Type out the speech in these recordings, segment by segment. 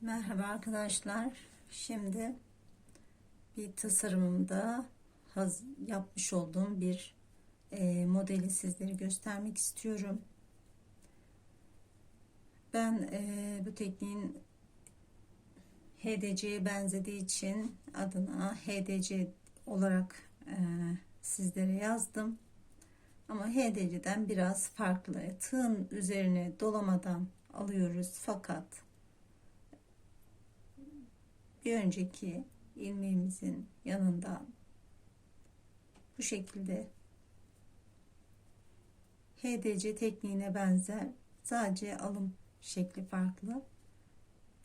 Merhaba arkadaşlar. Şimdi bir tasarımımda yapmış olduğum bir e, modeli sizlere göstermek istiyorum. Ben e, bu tekniğin HDC'ye benzediği için adına HDC olarak e, sizlere yazdım. Ama HDC'den biraz farklı. Tığın üzerine dolamadan alıyoruz fakat bir önceki ilmeğimizin yanından bu şekilde HDC tekniğine benzer sadece alım şekli farklı.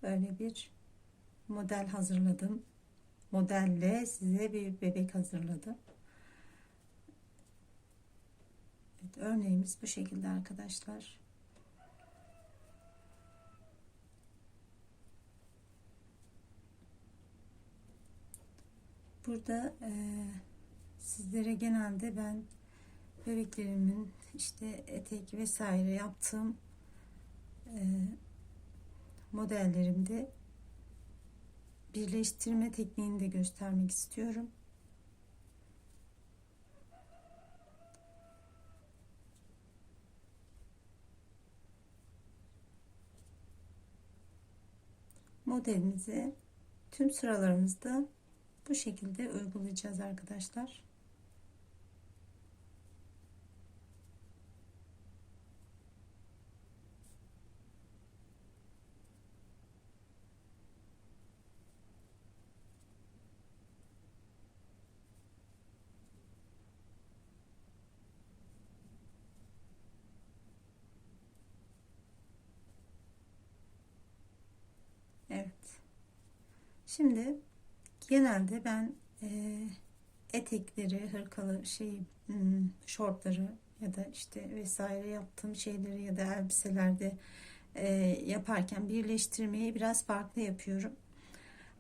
Böyle bir model hazırladım. Modelle size bir bebek hazırladım. Evet, örneğimiz bu şekilde arkadaşlar Burada e, sizlere genelde ben bebeklerimin işte etek vesaire yaptığım e, modellerimde birleştirme tekniğini de göstermek istiyorum. Modelimizi tüm sıralarımızda bu şekilde uygulayacağız arkadaşlar. Evet. Şimdi genelde ben e, etekleri, hırkalı şey, şortları ya da işte vesaire yaptığım şeyleri ya da elbiselerde e, yaparken birleştirmeyi biraz farklı yapıyorum.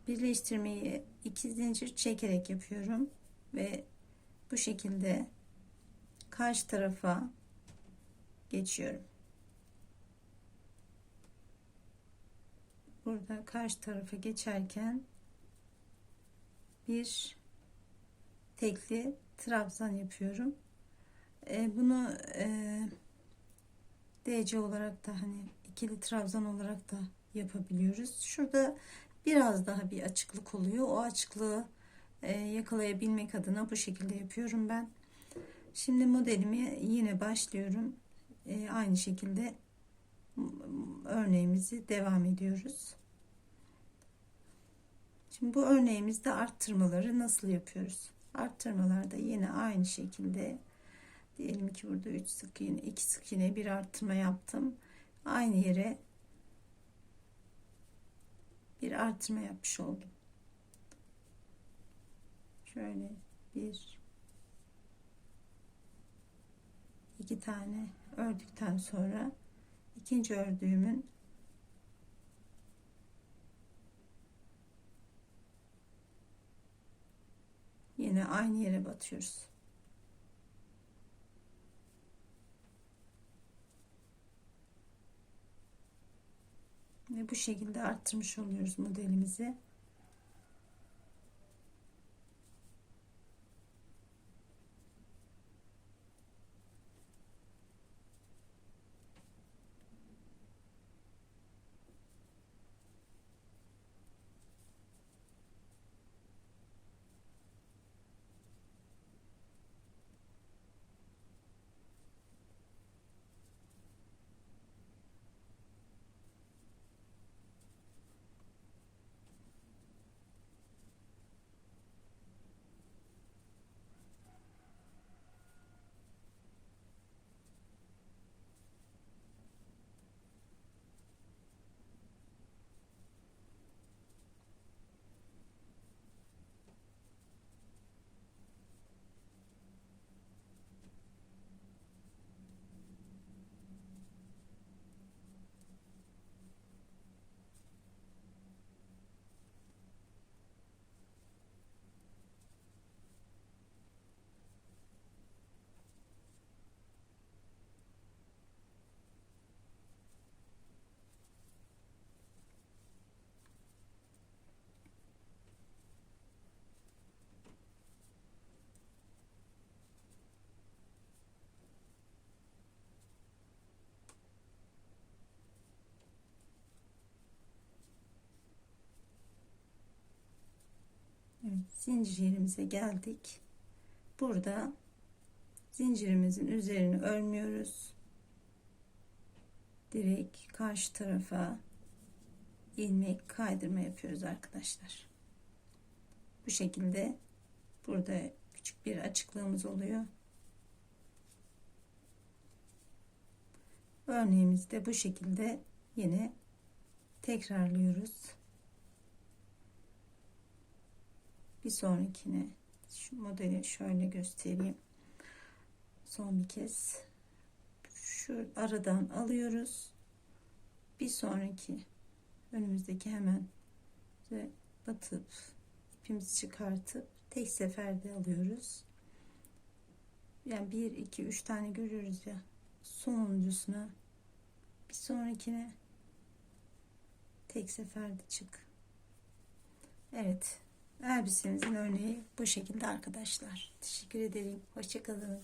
Birleştirmeyi iki zincir çekerek yapıyorum ve bu şekilde karşı tarafa geçiyorum. Burada karşı tarafa geçerken bir tekli trabzan yapıyorum. E, bunu e, DC olarak da hani ikili trabzan olarak da yapabiliyoruz. Şurada biraz daha bir açıklık oluyor. O açıklığı e, yakalayabilmek adına bu şekilde yapıyorum ben. Şimdi modelimi yine başlıyorum. E, aynı şekilde örneğimizi devam ediyoruz. Şimdi bu örneğimizde arttırmaları nasıl yapıyoruz? Arttırmalarda yine aynı şekilde diyelim ki burada 3 sık iğne 2 sık iğne bir arttırma yaptım. Aynı yere bir arttırma yapmış oldum. Şöyle bir iki tane ördükten sonra ikinci ördüğümün yine aynı yere batıyoruz. Ve bu şekilde arttırmış oluyoruz modelimizi. Zincir yerimize geldik. Burada zincirimizin üzerini örmüyoruz. Direkt karşı tarafa ilmek kaydırma yapıyoruz arkadaşlar. Bu şekilde burada küçük bir açıklığımız oluyor. Örneğimizi de bu şekilde yine tekrarlıyoruz. Bir sonrakine şu modeli şöyle göstereyim. Son bir kez şu aradan alıyoruz. Bir sonraki önümüzdeki hemen batıp ipimizi çıkartıp tek seferde alıyoruz. Yani 1 2 3 tane görüyoruz ya. Sonuncusuna bir sonrakine tek seferde çık. Evet. Elbisemizin örneği bu şekilde arkadaşlar. Teşekkür ederim. Hoşçakalın.